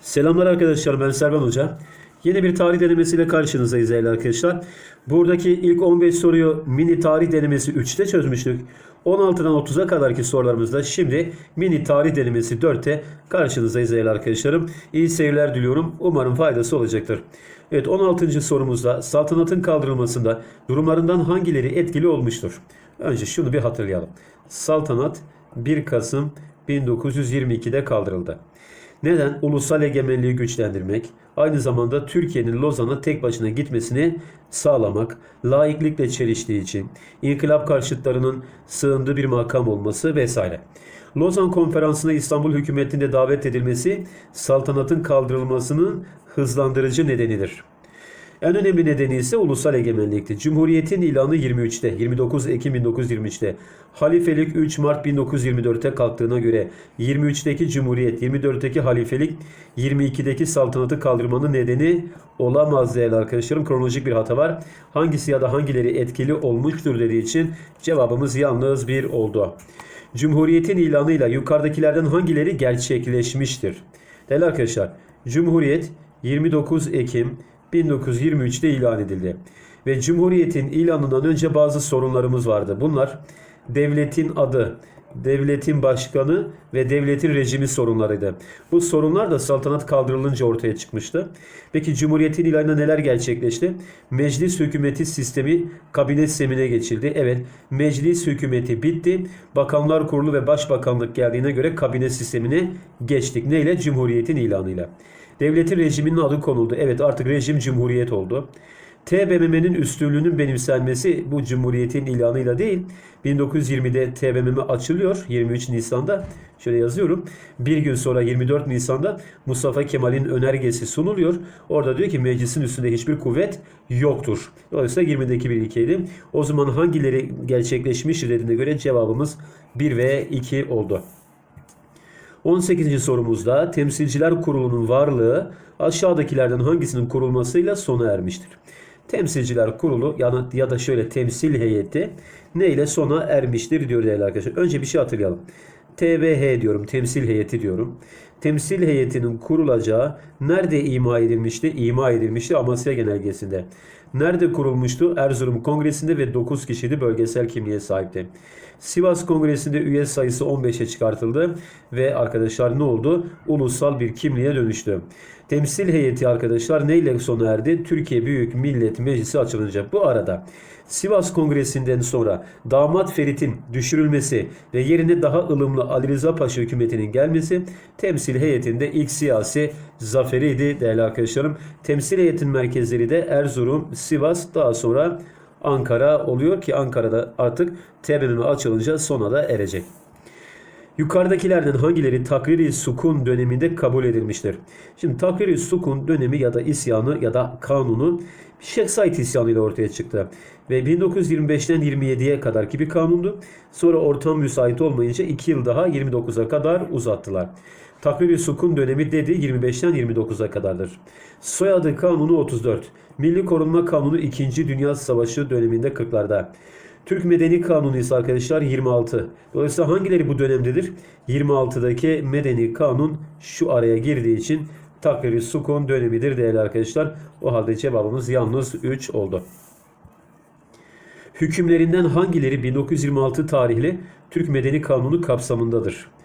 Selamlar arkadaşlar ben Servan Hoca. Yeni bir tarih denemesiyle karşınızdayız değerli arkadaşlar. Buradaki ilk 15 soruyu mini tarih denemesi 3'te çözmüştük. 16'dan 30'a kadarki sorularımızda şimdi mini tarih denemesi 4'te karşınızdayız değerli arkadaşlarım. İyi seyirler diliyorum. Umarım faydası olacaktır. Evet 16. sorumuzda saltanatın kaldırılmasında durumlarından hangileri etkili olmuştur? Önce şunu bir hatırlayalım. Saltanat 1 Kasım 1922'de kaldırıldı. Neden? Ulusal egemenliği güçlendirmek, aynı zamanda Türkiye'nin Lozan'a tek başına gitmesini sağlamak, laiklikle çeliştiği için, inkılap karşıtlarının sığındığı bir makam olması vesaire. Lozan Konferansı'na İstanbul hükümetinde davet edilmesi saltanatın kaldırılmasının hızlandırıcı nedenidir. En önemli nedeni ise ulusal egemenlikti. Cumhuriyetin ilanı 23'te, 29 Ekim 1923'te. Halifelik 3 Mart 1924'te kalktığına göre 23'teki Cumhuriyet, 24'teki halifelik, 22'deki saltanatı kaldırmanın nedeni olamaz değerli arkadaşlarım. Kronolojik bir hata var. Hangisi ya da hangileri etkili olmuştur dediği için cevabımız yalnız bir oldu. Cumhuriyetin ilanıyla yukarıdakilerden hangileri gerçekleşmiştir? Değerli arkadaşlar, Cumhuriyet 29 Ekim 1923'te ilan edildi. Ve Cumhuriyet'in ilanından önce bazı sorunlarımız vardı. Bunlar devletin adı, devletin başkanı ve devletin rejimi sorunlarıydı. Bu sorunlar da saltanat kaldırılınca ortaya çıkmıştı. Peki Cumhuriyet'in ilanında neler gerçekleşti? Meclis hükümeti sistemi kabine sistemine geçildi. Evet, meclis hükümeti bitti. Bakanlar Kurulu ve Başbakanlık geldiğine göre kabine sistemine geçtik. Neyle? Cumhuriyet'in ilanıyla. Devletin rejiminin adı konuldu. Evet artık rejim cumhuriyet oldu. TBMM'nin üstünlüğünün benimsenmesi bu cumhuriyetin ilanıyla değil. 1920'de TBMM açılıyor 23 Nisan'da. Şöyle yazıyorum. Bir gün sonra 24 Nisan'da Mustafa Kemal'in önergesi sunuluyor. Orada diyor ki meclisin üstünde hiçbir kuvvet yoktur. Dolayısıyla 20'deki bir ilkeydi. O zaman hangileri gerçekleşmiştir dediğine göre cevabımız 1 ve 2 oldu. 18. sorumuzda Temsilciler Kurulu'nun varlığı aşağıdakilerden hangisinin kurulmasıyla sona ermiştir? Temsilciler Kurulu ya, ya da şöyle temsil heyeti ne ile sona ermiştir diyor değerli arkadaşlar. Önce bir şey hatırlayalım. TBH diyorum, temsil heyeti diyorum. Temsil heyetinin kurulacağı nerede ima edilmişti? İma edilmişti Amasya Genelgesi'nde. Nerede kurulmuştu? Erzurum Kongresi'nde ve 9 kişiydi bölgesel kimliğe sahipti. Sivas Kongresi'nde üye sayısı 15'e çıkartıldı ve arkadaşlar ne oldu? Ulusal bir kimliğe dönüştü. Temsil heyeti arkadaşlar neyle sona erdi? Türkiye Büyük Millet Meclisi açılınca. Bu arada Sivas Kongresi'nden sonra damat Ferit'in düşürülmesi ve yerine daha ılımlı Ali Rıza Paşa hükümetinin gelmesi temsil heyetinde ilk siyasi zaferiydi değerli arkadaşlarım. Temsil heyetin merkezleri de Erzurum, Sivas daha sonra Ankara oluyor ki Ankara'da artık TBMM açılınca sona da erecek. Yukarıdakilerden hangileri takriri sukun döneminde kabul edilmiştir? Şimdi takriri sukun dönemi ya da isyanı ya da kanunu Şeyh Said isyanı ile ortaya çıktı. Ve 1925'ten 27'ye kadar ki bir kanundu. Sonra ortam müsait olmayınca 2 yıl daha 29'a kadar uzattılar. Takriri sukun dönemi dedi 25'ten 29'a kadardır. Soyadı kanunu 34. Milli Korunma Kanunu 2. Dünya Savaşı döneminde 40'larda. Türk Medeni Kanunu ise arkadaşlar 26. Dolayısıyla hangileri bu dönemdedir? 26'daki Medeni Kanun şu araya girdiği için takriri sukun dönemidir değerli arkadaşlar. O halde cevabımız yalnız 3 oldu. Hükümlerinden hangileri 1926 tarihli Türk Medeni Kanunu kapsamındadır?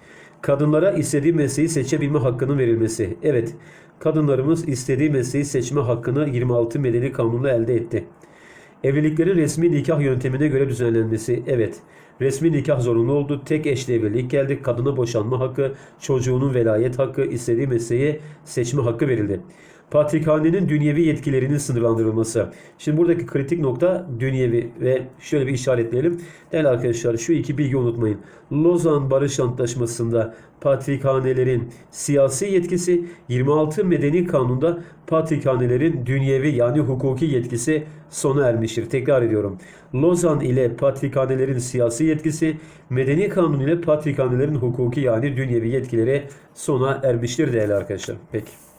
Kadınlara istediği mesleği seçebilme hakkının verilmesi. Evet, kadınlarımız istediği mesleği seçme hakkını 26 Medeni Kanun'la elde etti. Evliliklerin resmi nikah yöntemine göre düzenlenmesi. Evet, resmi nikah zorunlu oldu. Tek eşli evlilik geldi. Kadına boşanma hakkı, çocuğunun velayet hakkı, istediği mesleği seçme hakkı verildi. Patrikhanenin dünyevi yetkilerinin sınırlandırılması. Şimdi buradaki kritik nokta dünyevi ve şöyle bir işaretleyelim. Değerli arkadaşlar şu iki bilgi unutmayın. Lozan Barış Antlaşması'nda patrikhanelerin siyasi yetkisi 26 Medeni Kanun'da patrikhanelerin dünyevi yani hukuki yetkisi sona ermiştir. Tekrar ediyorum. Lozan ile patrikhanelerin siyasi yetkisi, Medeni Kanun ile patrikhanelerin hukuki yani dünyevi yetkileri sona ermiştir değerli arkadaşlar. Peki.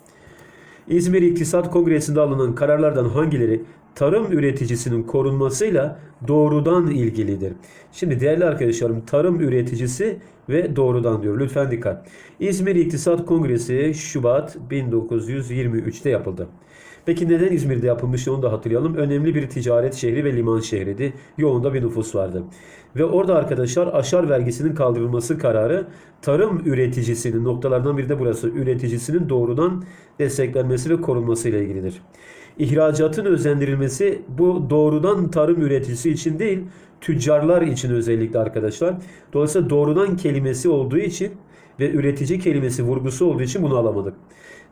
İzmir İktisat Kongresi'nde alınan kararlardan hangileri tarım üreticisinin korunmasıyla doğrudan ilgilidir. Şimdi değerli arkadaşlarım tarım üreticisi ve doğrudan diyor. Lütfen dikkat. İzmir İktisat Kongresi Şubat 1923'te yapıldı. Peki neden İzmir'de yapılmıştı onu da hatırlayalım. Önemli bir ticaret şehri ve liman şehriydi. Yoğunda bir nüfus vardı. Ve orada arkadaşlar aşar vergisinin kaldırılması kararı tarım üreticisinin noktalardan biri de burası. Üreticisinin doğrudan desteklenmesi ve korunması ile ilgilidir. İhracatın özendirilmesi bu doğrudan tarım üreticisi için değil, tüccarlar için özellikle arkadaşlar. Dolayısıyla doğrudan kelimesi olduğu için ve üretici kelimesi vurgusu olduğu için bunu alamadık.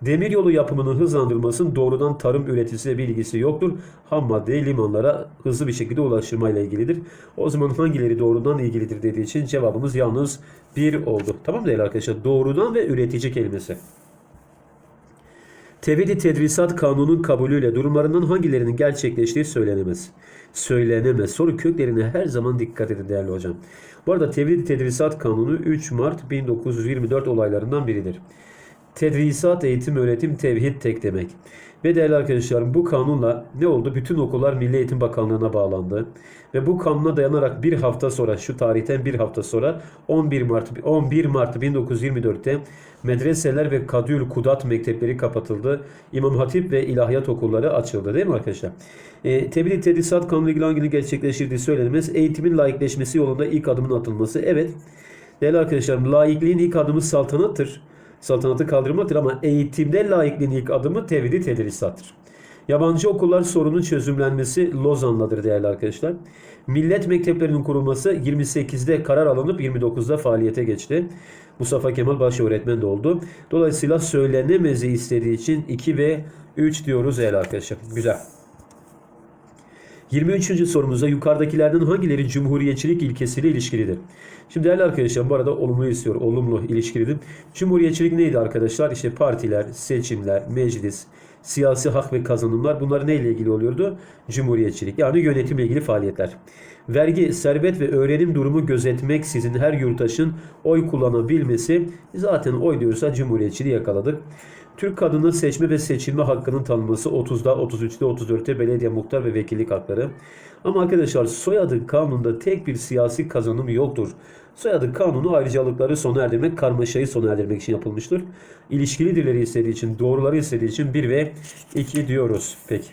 Demiryolu yapımının hızlandırılmasının doğrudan tarım üreticisiyle bir ilgisi yoktur. Ham maddeyi limanlara hızlı bir şekilde ulaştırmayla ilgilidir. O zaman hangileri doğrudan ilgilidir dediği için cevabımız yalnız 1 oldu. Tamam değerli arkadaşlar. Doğrudan ve üretici kelimesi. Tevhid-i Tedrisat Kanunu'nun kabulüyle durumlarından hangilerinin gerçekleştiği söylenemez. Söylenemez. Soru köklerine her zaman dikkat edin değerli hocam. Bu arada Tevhid-i Tedrisat Kanunu 3 Mart 1924 olaylarından biridir. Tedrisat, eğitim, öğretim, tevhid tek demek. Ve değerli arkadaşlarım bu kanunla ne oldu? Bütün okullar Milli Eğitim Bakanlığı'na bağlandı. Ve bu kanuna dayanarak bir hafta sonra şu tarihten bir hafta sonra 11 Mart 11 Mart 1924'te medreseler ve Kadül Kudat mektepleri kapatıldı. İmam Hatip ve ilahiyat okulları açıldı değil mi arkadaşlar? E, Tebliğ Tedrisat Kanunu ilgili hangini gerçekleştirdiği söylenmez. Eğitimin laikleşmesi yolunda ilk adımın atılması. Evet. Değerli arkadaşlarım laikliğin ilk adımı saltanattır saltanatı kaldırmaktır ama eğitimde laikliğin ilk adımı tevhidi tedrisattır. Yabancı okullar sorunun çözümlenmesi Lozan'ladır değerli arkadaşlar. Millet mekteplerinin kurulması 28'de karar alınıp 29'da faaliyete geçti. Mustafa Kemal baş öğretmen de oldu. Dolayısıyla söylenemezi istediği için 2 ve 3 diyoruz değerli arkadaşlar. Güzel. 23. sorumuzda yukarıdakilerden hangileri cumhuriyetçilik ilkesiyle ilişkilidir? Şimdi değerli arkadaşlar bu arada olumlu istiyor. Olumlu ilişkilidir. Cumhuriyetçilik neydi arkadaşlar? İşte partiler, seçimler, meclis, siyasi hak ve kazanımlar bunlar neyle ilgili oluyordu? Cumhuriyetçilik yani yönetimle ilgili faaliyetler. Vergi, servet ve öğrenim durumu gözetmek sizin her yurttaşın oy kullanabilmesi zaten oy diyorsa cumhuriyetçiliği yakaladık. Türk kadını seçme ve seçilme hakkının tanınması 30'da, 33'te, 34'te belediye muhtar ve vekillik hakları. Ama arkadaşlar soyadı kanunda tek bir siyasi kazanım yoktur. Soyadı kanunu ayrıcalıkları sona erdirmek, karmaşayı sona erdirmek için yapılmıştır. İlişkilidirleri istediği için, doğruları istediği için 1 ve 2 diyoruz. Peki.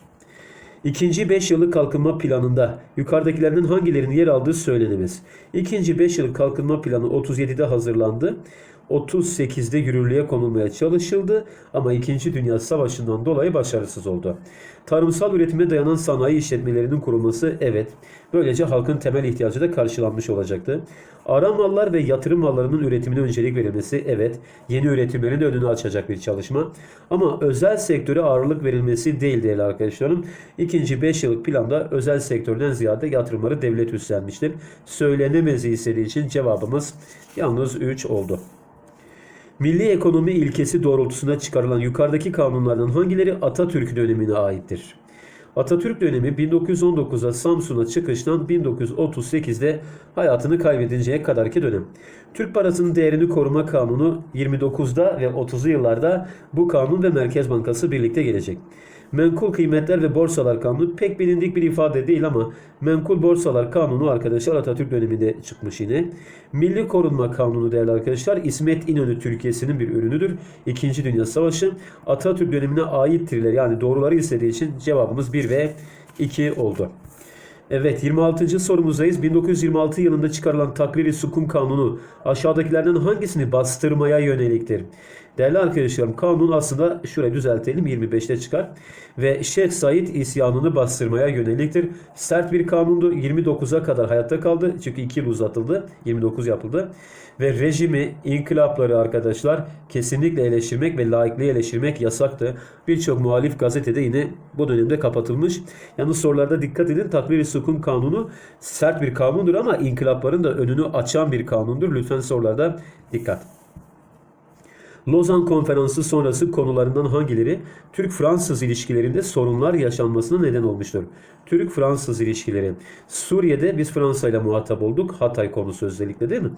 İkinci 5 yıllık kalkınma planında yukarıdakilerden hangilerinin yer aldığı söylenemez. İkinci 5 yıllık kalkınma planı 37'de hazırlandı. 38'de yürürlüğe konulmaya çalışıldı ama 2. Dünya Savaşı'ndan dolayı başarısız oldu. Tarımsal üretime dayanan sanayi işletmelerinin kurulması evet. Böylece halkın temel ihtiyacı da karşılanmış olacaktı. Ara mallar ve yatırım mallarının üretimine öncelik verilmesi evet. Yeni üretimlerin önünü açacak bir çalışma. Ama özel sektöre ağırlık verilmesi değil değerli arkadaşlarım. İkinci 5 yıllık planda özel sektörden ziyade yatırımları devlet üstlenmiştir. Söylenemezi istediği için cevabımız yalnız 3 oldu. Milli ekonomi ilkesi doğrultusunda çıkarılan yukarıdaki kanunlardan hangileri Atatürk dönemine aittir? Atatürk dönemi 1919'da Samsun'a çıkıştan 1938'de hayatını kaybedinceye kadarki dönem. Türk parasının değerini koruma kanunu 29'da ve 30'lu yıllarda bu kanun ve Merkez Bankası birlikte gelecek. Menkul kıymetler ve borsalar kanunu pek bilindik bir ifade değil ama menkul borsalar kanunu arkadaşlar Atatürk döneminde çıkmış yine. Milli korunma kanunu değerli arkadaşlar İsmet İnönü Türkiye'sinin bir ürünüdür. İkinci Dünya Savaşı Atatürk dönemine aittirler yani doğruları istediği için cevabımız 1 ve 2 oldu. Evet 26. sorumuzdayız. 1926 yılında çıkarılan Takriri Sukun Kanunu aşağıdakilerden hangisini bastırmaya yöneliktir? Değerli arkadaşlarım kanun aslında şurayı düzeltelim 25'te çıkar. Ve Şeyh Said isyanını bastırmaya yöneliktir. Sert bir kanundu. 29'a kadar hayatta kaldı. Çünkü 2 yıl uzatıldı. 29 yapıldı. Ve rejimi, inkılapları arkadaşlar kesinlikle eleştirmek ve laikliği eleştirmek yasaktı. Birçok muhalif gazetede yine bu dönemde kapatılmış. Yalnız sorularda dikkat edin. Takvir-i Sukun kanunu sert bir kanundur ama inkılapların da önünü açan bir kanundur. Lütfen sorularda dikkat. Lozan Konferansı sonrası konularından hangileri Türk-Fransız ilişkilerinde sorunlar yaşanmasına neden olmuştur? Türk-Fransız ilişkileri. Suriye'de biz Fransa ile muhatap olduk. Hatay konusu özellikle değil mi?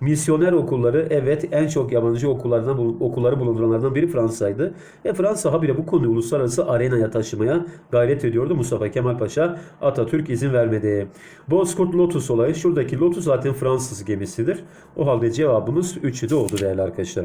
Misyoner okulları evet en çok yabancı okullardan okulları bulunduranlardan biri Fransa'ydı. E Fransa habire bu konuyu uluslararası arenaya taşımaya gayret ediyordu. Mustafa Kemal Paşa Atatürk izin vermedi. Bozkurt Lotus olayı. Şuradaki Lotus zaten Fransız gemisidir. O halde cevabımız 3'ü de oldu değerli arkadaşlar.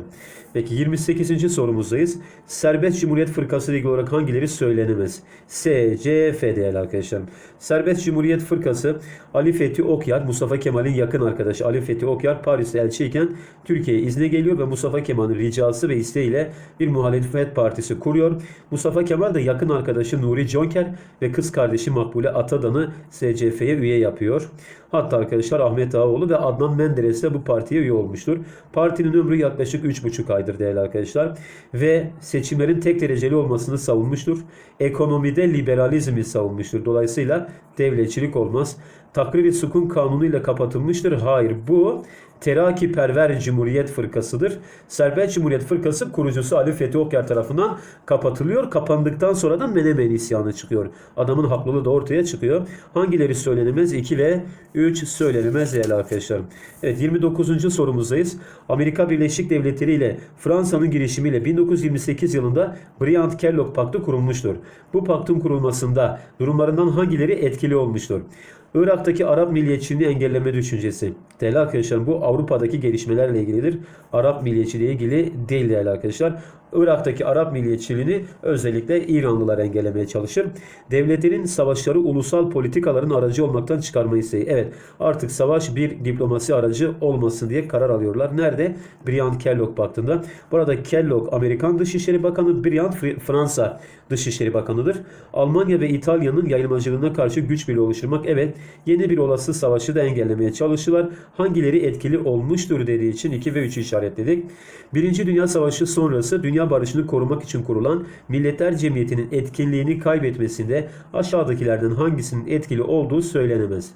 Peki 28. sorumuzdayız. Serbest Cumhuriyet Fırkası ile ilgili olarak hangileri söylenemez? S, C, F değerli arkadaşlar. Serbest Cumhuriyet Fırkası Ali Fethi Okyar, Mustafa Kemal'in yakın arkadaşı Ali Fethi Okyar Paris'te elçiyken Türkiye'ye izne geliyor ve Mustafa Kemal'in ricası ve isteğiyle bir muhalefet partisi kuruyor. Mustafa Kemal de yakın arkadaşı Nuri Jonker ve kız kardeşi Makbule Atadan'ı SCF'ye üye yapıyor. Hatta arkadaşlar Ahmet Ağaoğlu ve Adnan Menderes de bu partiye üye olmuştur. Partinin ömrü yaklaşık 3,5 aydır değerli arkadaşlar. Ve seçimlerin tek dereceli olmasını savunmuştur. Ekonomide liberalizmi savunmuştur. Dolayısıyla devletçilik olmaz. Takrir-i sukun kanunuyla kapatılmıştır. Hayır bu Teraki Perver Cumhuriyet Fırkası'dır. Serbest Cumhuriyet Fırkası kurucusu Ali Fethi Okyar tarafından kapatılıyor. Kapandıktan sonra da Menemen isyanı çıkıyor. Adamın haklılığı da ortaya çıkıyor. Hangileri söylenemez? 2 ve 3 söylenemez değerli arkadaşlar. Evet 29. sorumuzdayız. Amerika Birleşik Devletleri ile Fransa'nın girişimiyle 1928 yılında Briand-Kellogg Paktı kurulmuştur. Bu paktın kurulmasında durumlarından hangileri etkili olmuştur? Irak'taki Arap milliyetçiliğini engelleme düşüncesi. Değerli arkadaşlar bu Avrupa'daki gelişmelerle ilgilidir. Arap milliyetçiliği ilgili değil değerli arkadaşlar. Irak'taki Arap milliyetçiliğini özellikle İranlılar engellemeye çalışır. Devletlerin savaşları ulusal politikaların aracı olmaktan çıkarma isteği. Evet artık savaş bir diplomasi aracı olmasın diye karar alıyorlar. Nerede? Briand-Kellogg Paktı'nda. Burada Kellogg Amerikan Dışişleri Bakanı, Briand Fransa Dışişleri Bakanı'dır. Almanya ve İtalya'nın yayılmacılığına karşı güç birliği oluşturmak evet yeni bir olası savaşı da engellemeye çalıştılar. Hangileri etkili olmuştur dediği için 2 ve 3'ü işaretledik. Birinci Dünya Savaşı sonrası dünya barışını korumak için kurulan Milletler Cemiyeti'nin etkinliğini kaybetmesinde aşağıdakilerden hangisinin etkili olduğu söylenemez.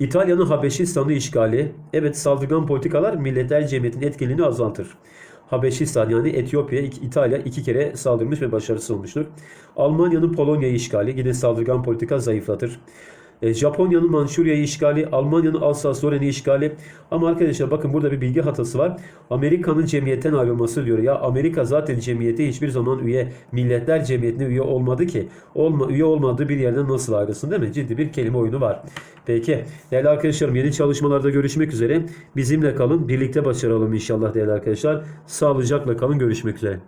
İtalya'nın Habeşistan'ı işgali, evet saldırgan politikalar Milletler Cemiyeti'nin etkinliğini azaltır. Habeşistan yani Etiyopya, İtalya iki kere saldırmış ve başarısız olmuştur. Almanya'nın Polonya'yı işgali yine saldırgan politika zayıflatır. E, Japonya'nın Mançurya'yı işgali, Almanya'nın Alsas-Lorraine'i işgali. Ama arkadaşlar bakın burada bir bilgi hatası var. Amerika'nın cemiyetten ayrılması diyor. Ya Amerika zaten cemiyete hiçbir zaman üye, Milletler Cemiyeti'ne üye olmadı ki. Olma, üye olmadığı bir yerden nasıl ayrılsın değil mi? Ciddi bir kelime oyunu var. Peki. Değerli arkadaşlarım yeni çalışmalarda görüşmek üzere. Bizimle kalın. Birlikte başaralım inşallah değerli arkadaşlar. Sağlıcakla kalın. Görüşmek üzere.